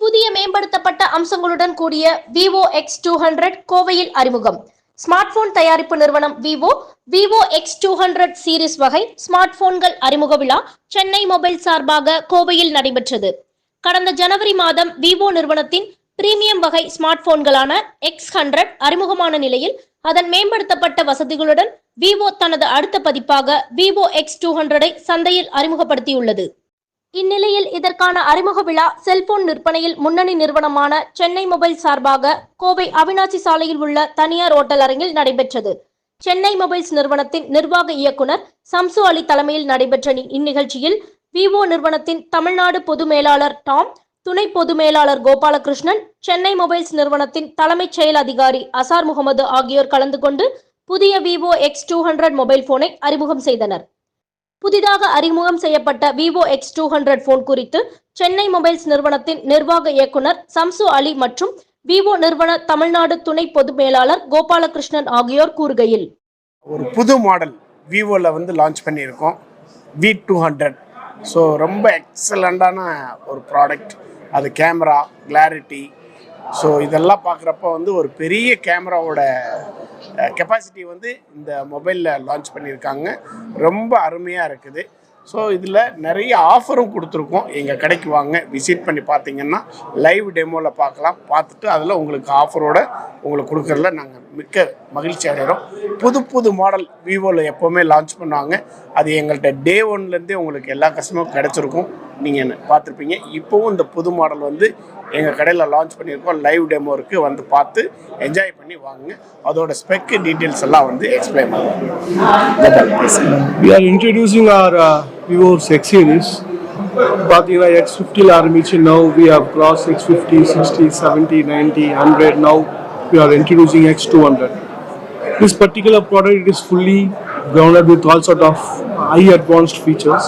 புதிய மேம்படுத்தப்பட்ட அம்சங்களுடன் கூடிய விவோ எக்ஸ் டூ ஹண்ட்ரட் கோவையில் அறிமுகம். ஸ்மார்ட் போன் தயாரிப்பு நிறுவனம் Vivo Vivo X two hundred series வகை ஸ்மார்ட் போன்கள் அறிமுக விழா சென்னை மொபைல் சார்பாக கோவையில் நடைபெற்றது. கடந்த ஜனவரி மாதம் விவோ நிறுவனத்தின் பிரீமியம் வகை ஸ்மார்ட் போன்களான எக்ஸ் ஹண்ட்ரட் அறிமுகமான நிலையில் அதன் மேம்படுத்தப்பட்ட வசதிகளுடன் விவோ தனது அடுத்த பதிப்பாக விவோ எக்ஸ் டூ ஹண்ட்ரடை சந்தையில் அறிமுகப்படுத்தியுள்ளது. இந்நிலையில் இதற்கான அறிமுக விழா செல்போன் விற்பனையில் முன்னணி நிறுவனமான சென்னை மொபைல் சார்பாக கோவை அவினாசி சாலையில் உள்ள தனியார் ஓட்டல் அரங்கில் நடைபெற்றது. சென்னை மொபைல்ஸ் நிறுவனத்தின் நிர்வாக இயக்குனர் சம்சு அலி தலைமையில் நடைபெற்ற இந்நிகழ்ச்சியில் விவோ நிறுவனத்தின் தமிழ்நாடு பொது மேலாளர் டாம் துணை பொது மேலாளர் கோபாலகிருஷ்ணன் சென்னை மொபைல்ஸ் நிறுவனத்தின் தலைமைச் செயல் அதிகாரி அசார் முகமது ஆகியோர் கலந்து கொண்டு புதிய Vivo X two hundred mobile போனை அறிமுகம் செய்தனர். புதிதாக அறிமுகம் செய்யப்பட்ட Vivo X two hundred phone குறித்து சென்னை மொபைல்ஸ் நிறுவனத்தின் நிர்வாக இயக்குனர் சம்சு அலி மற்றும் விவோ நிறுவன தமிழ்நாடு துணை பொது மேலாளர் கோபாலகிருஷ்ணன் ஆகியோர் கூறுகையில். ஒரு புது மாடல் விவோவில் வந்து லான்ச் பண்ணியிருக்கோம். வி டூ ஹண்ட்ரட் ஸோ ரொம்ப எக்ஸலண்ட்டான ஒரு ப்ராடக்ட் அது கேமரா கிளாரிட்டி ஸோ இதெல்லாம் பார்க்குறப்ப வந்து ஒரு பெரிய கேமராவோட கெப்பாசிட்டி வந்து இந்த மொபைலில் லான்ச் பண்ணியிருக்காங்க. ரொம்ப அருமையாக இருக்குது. ஸோ இதில் நிறைய ஆஃபரும் கொடுத்துருக்கோம். எங்கள் கடைக்கு வாங்க விசிட் பண்ணி பார்த்தீங்கன்னா லைவ் டெமோவில் பார்க்கலாம். பார்த்துட்டு அதில் உங்களுக்கு ஆஃபரோட உங்களுக்கு கொடுக்குறதுல நாங்கள் மிக்க மகிழ்ச்சி அடைகிறோம் புது புது மாடல் விவோவில் எப்போவுமே லான்ச் பண்ணுவாங்க. அது எங்கள்கிட்ட டே ஒன்லேருந்தே உங்களுக்கு எல்லா கஸ்டமரும் கிடச்சிருக்கும். நீங்கள் பார்த்துருப்பீங்க. இப்போவும் இந்த புது மாடல் வந்து எங்கள் கடையில் லான்ச் பண்ணியிருக்கோம். லைவ் டெமோ இருக்குது வந்து பார்த்து என்ஜாய் பண்ணி வாங்குங்க. அதோட ஸ்பெக்கு டீட்டெயில்ஸ் எல்லாம் வந்து எக்ஸ்பிளைன் பண்ணுவோம். We are introducing our uh, Vivo X series. பார்த்தீங்கன்னா எக்ஸ் ஃபிஃப்டியில் ஆரம்பிச்சு now we have crossed X fifty sixty seventy ninety hundred now we are introducing X two hundred this particular product it is fully grounded with all sort of high advanced features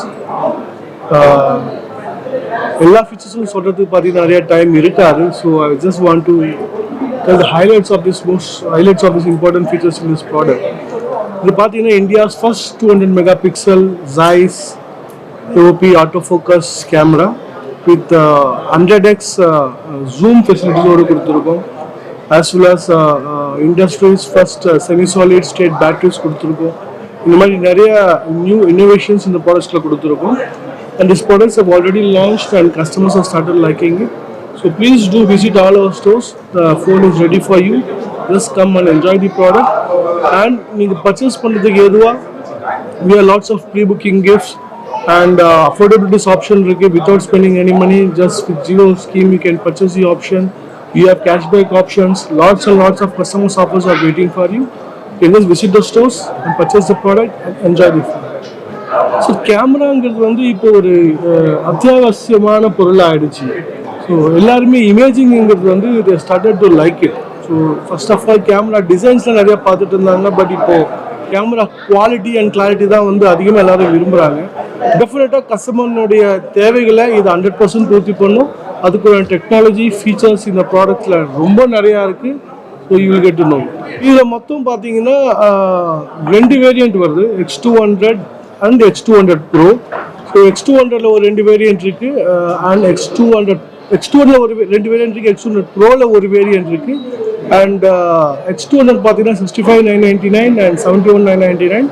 uh, எல்லா ஃபீச்சர்ஸும் சொல்கிறதுக்கு பார்த்தீங்கன்னா நிறைய time இருக்காது so I just want to tell the highlights of this most highlights of this important features in this product இது பார்த்தீங்கன்னா India's first two hundred mega pixel Zeiss OP auto focus camera with hundred X zoom ஃபெசிலிட்டிஸோடு கொடுத்துருக்கோம் as well as industry's first semi solid state batteries கொடுத்துருக்கோம் இந்த மாதிரி நிறைய new innovations இந்த ப்ராடக்ட்ஸில் கொடுத்துருக்கோம் and this products have already launched and customers have started liking it so please do visit all our stores the phone is ready for you just come and enjoy the product and நீங்கள் purchase பண்ணுறதுக்கு எதுவாக we have lots of pre-booking gifts and uh, affordable this option without spending any money just with zero scheme you can purchase the option you have cashback options lots and lots of customers offers are waiting for you you can just visit the stores and purchase the product and enjoy the food so கேமராங்கிறது வந்து இப்போ ஒரு அத்தியாவசியமான பொருள் ஆயிடுச்சு so எல்லாருமே இமேஜிங்கிறது வந்து இது started to like it so first of all camera டிசைன்ஸ்லாம் நிறையா பார்த்துட்டு இருந்தாங்க பட் இப்போது கேமரா குவாலிட்டி அண்ட் கிளாரிட்டி தான் வந்து அதிகமாக எல்லாரும் விரும்புகிறாங்க டெஃபினட்டாக கஸ்டமர்னுடைய தேவைகளை இது ஹண்ட்ரட் பர்சன்ட் பூர்த்தி பண்ணும். அதுக்குள்ள டெக்னாலஜி ஃபீச்சர்ஸ் இந்த ப்ராடக்ட்ஸில் ரொம்ப நிறையா இருக்குது so you will get to know இதில் மொத்தம் பார்த்தீங்கன்னா ரெண்டு வேரியண்ட் வருது. X two hundred and X two hundred pro so X two ஹண்ட்ரட்ல ஒரு ரெண்டு வேரியண்ட் இருக்குது and X two hundred X two hundred ஒரு ரெண்டு வேரியண்ட் இருக்குது எக்ஸ் டூ ஹண்ட்ரட் ப்ரோவில் ஒரு வேரியண்ட் இருக்குது அண்ட் எக்ஸ் டூ ஹண்ட்ரட் பார்த்தீங்கன்னா sixty five nine ninety nine and seventy one nine ninety nine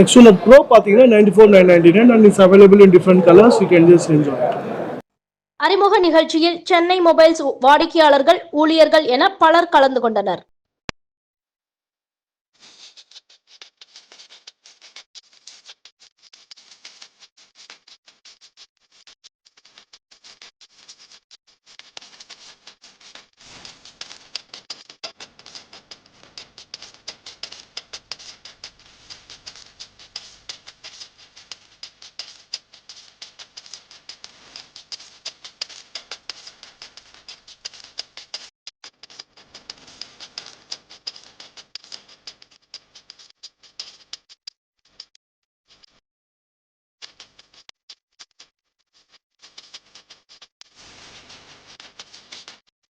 X two hundred pro பார்த்தீங்கன்னா ninety four nine ninety nine and it's available in different colours you can just enjoy அறிமுக நிகழ்ச்சியில் Chennai mobiles வாடிக்கையாளர்கள் ஊழியர்கள் என பலர் கலந்து கொண்டனர்.